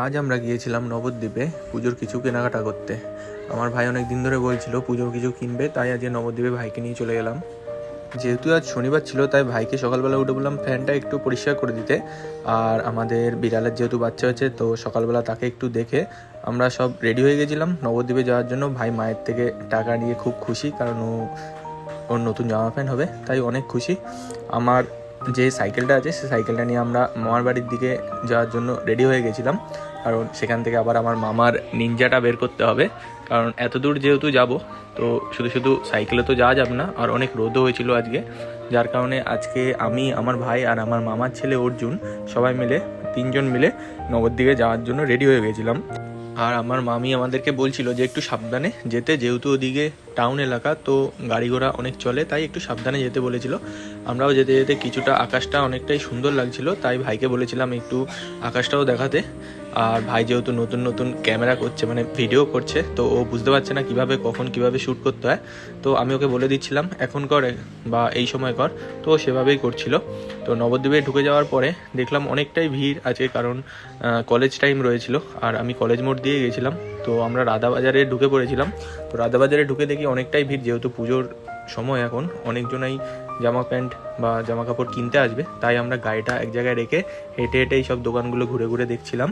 আজ আমরা গিয়েছিলাম নবদ্বীপে পুজোর কিছু কেনাকাটা করতে। আমার ভাই অনেক দিন ধরে বলছিল পুজোর কিছু কিনবে, তাই আজকে নবদ্বীপে ভাইকে নিয়ে চলে গেলাম। যেহেতু আজ শনিবার ছিল, তাই ভাইকে সকালবেলা উঠে বললাম, ফ্যানটা একটু পরিষ্কার করে দিতে। আর আমাদের বিড়ালের যেহেতু বাচ্চা হয়েছে, তো সকালবেলা তাকে একটু দেখে আমরা সব রেডি হয়ে গেছিলাম। নবদ্বীপে যাওয়ার জন্য ভাই মায়ের থেকে টাকা নিয়ে খুব খুশি, কারণ ও, ওর নতুন জামা প্যান্ট হবে, তাই অনেক খুশি। আমার যে সাইকেলটা আছে সেই সাইকেলটা নিয়ে আমরা মামার বাড়ির দিকে যাওয়ার জন্য রেডি হয়ে গেছিলাম। কারণ সেখান থেকে আবার আমার মামার নিনজাটা বের করতে হবে। কারণ এত দূর যেহেতু যাব, তো শুধু শুধু সাইকেলে তো যাওয়া যাবে না, আর অনেক রোদও হয়েছিল আজকে। যার কারণে আজকে আমি, আমার ভাই আর আমার মামার ছেলে অর্জুন সবাই মিলে, তিনজন মিলে নবদ্বীপে যাওয়ার জন্য রেডি হয়ে গেছিলাম। আর আমার মামি আমাদেরকে বলছিল যে একটু সাবধানে যেতে, যেহেতু ওদিকে টাউন এলাকা, তো গাড়ি ঘোড়া অনেক চলে, তাই একটু সাবধানে যেতে বলেছিল। আমরাও যেতে যেতে কিছুটা আকাশটা অনেকটাই সুন্দর লাগছিল, তাই ভাইকে বলেছিলাম একটু আকাশটাও দেখাতে। আর ভাই যেহেতু নতুন নতুন ক্যামেরা করছে মানে ভিডিও করছে, তো ও বুঝতে পারছে না কীভাবে, কখন কীভাবে শ্যুট করতে হয়। তো আমি ওকে বলে দিচ্ছিলাম, এখন কর, বা এই সময় কর। তো সেভাবেই করছিল। তো নবদ্বীপে ঢুকে যাওয়ার পরে দেখলাম অনেকটাই ভিড় আছে, কারণ কলেজ টাইম রয়েছিল। আর আমি কলেজ মোড় দিয়ে গেছিলাম। তো আমরা রাধাবাজারে ঢুকে পড়েছিলাম। তো রাধাবাজারে ঢুকে দেখি অনেকটাই ভিড়, যেহেতু পুজোর সময় এখন। অনেকজনাই জামা প্যান্ট বা জামা কাপড় কিনতে আসবে। তাই আমরা গাড়িটা এক জায়গায় রেখে হেঁটে হেঁটে এই সব দোকানগুলো ঘুরে ঘুরে দেখছিলাম।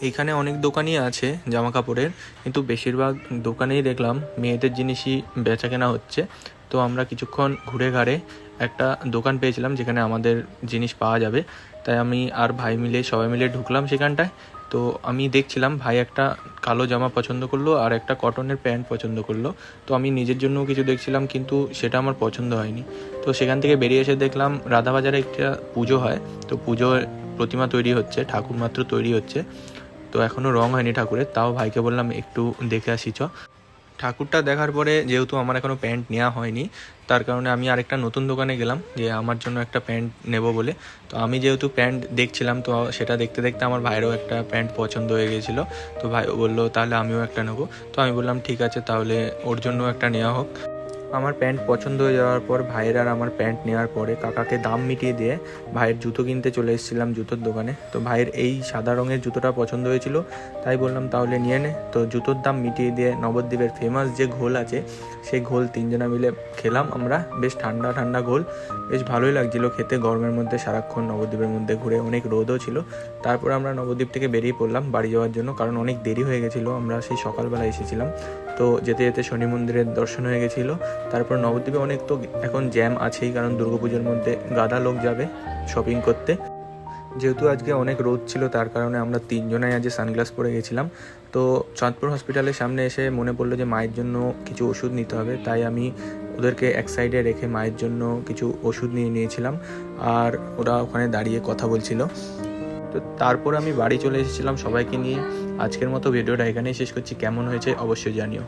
এইখানে অনেক দোকানই আছে জামা কাপড়ের কিন্তু বেশিরভাগ দোকানেই দেখলাম মেয়েদের জিনিসই বেচা কেনা হচ্ছে। তো আমরা কিছুক্ষণ ঘুরে ঘাড়ে একটা দোকান পেয়েছিলাম যেখানে আমাদের জিনিস পাওয়া যাবে। তাই আমি আর ভাই মিলে, সবাই মিলে ঢুকলাম সেখানটায়। তো আমি দেখছিলাম ভাই একটা কালো জামা পছন্দ করল আর একটা কটনের প্যান্ট পছন্দ করল। তো আমি নিজের জন্য কিছু দেখছিলাম, কিন্তু সেটা আমার পছন্দ হয়নি। তো সেখান থেকে বেরিয়ে এসে দেখলাম রাধাবাজারে একটা পুজো হয়। তো পুজো প্রতিমা তৈরি হচ্ছে ঠাকুর মাত্র তৈরি হচ্ছে। তো এখনও রং হয়নি ঠাকুরের, তাও ভাইকে বললাম একটু দেখে আসি, চ। ঠাকুরটা দেখার পরে যেহেতু আমার এখনও প্যান্ট নেওয়া হয়নি, তার কারণে আমি আরেকটা নতুন দোকানে গেলাম, যে আমার জন্য একটা প্যান্ট নেব বলে। তো আমি যেহেতু প্যান্ট দেখছিলাম, তো সেটা দেখতে দেখতে আমার ভাইয়েরও একটা প্যান্ট পছন্দ হয়ে গেছিল। তো ভাই বলল, তাহলে আমিও একটা নেব। তো আমি বললাম, ঠিক আছে, তাহলে ওর জন্য একটা নেওয়া হোক। আমার প্যান্ট পছন্দ হয়ে যাওয়ার পর ভাইয়ের আর আমার প্যান্ট নেওয়ার পরে কাকাকে দাম মিটিয়ে দিয়ে ভাইয়ের জুতো কিনতে চলে এসেছিলাম জুতোর দোকানে। তো ভাইয়ের এই সাদা রঙের জুতোটা পছন্দ হয়েছিল, তাই বললাম তাহলে নিয়ে নে। তো জুতোর দাম মিটিয়ে দিয়ে নবদ্বীপের ফেমাস যে ঘোল আছে, সেই ঘোল তিনজনা মিলে খেলাম আমরা। বেশ ঠান্ডা ঠান্ডা ঘোল। বেশ ভালোই লাগছিল খেতে। গরমের মধ্যে সারাক্ষণ নবদ্বীপের মধ্যে ঘুরে অনেক রোদও ছিল। তারপর আমরা নবদ্বীপ থেকে বেরিয়ে পড়লাম বাড়ি যাওয়ার জন্য, কারণ অনেক দেরি হয়ে গেছিল। আমরা সেই সকালবেলা এসেছিলাম। তো যেতে যেতে শনি মন্দিরের দর্শন হয়ে গেছিল। তারপর নবদ্বীপে অনেক তো এখন জ্যাম আছেই, কারণ দুর্গাপুজোর মধ্যে গাদা লোক যাবে শপিং করতে। যেহেতু আজকে অনেক রোদ ছিল, তার কারণে আমরা তিনজনাই আজকে সানগ্লাস পরে গেছিলাম। তো চাঁদপুর হসপিটালের সামনে এসে মনে পড়ল যে মায়ের জন্য কিছু ওষুধ নিতে হবে, তাই আমি ওদেরকে এক সাইডে রেখে মায়ের জন্য কিছু ওষুধ নিয়ে নিয়েছিলাম। আর ওরা ওখানে দাঁড়িয়ে কথা বলছিল। তো তারপর আমি বাড়ি চলে এসেছিলাম সবাইকে নিয়ে। আজকের মতো ভিডিওটা এখানেই শেষ করছি। কেমন হয়েছে অবশ্যই জানিও।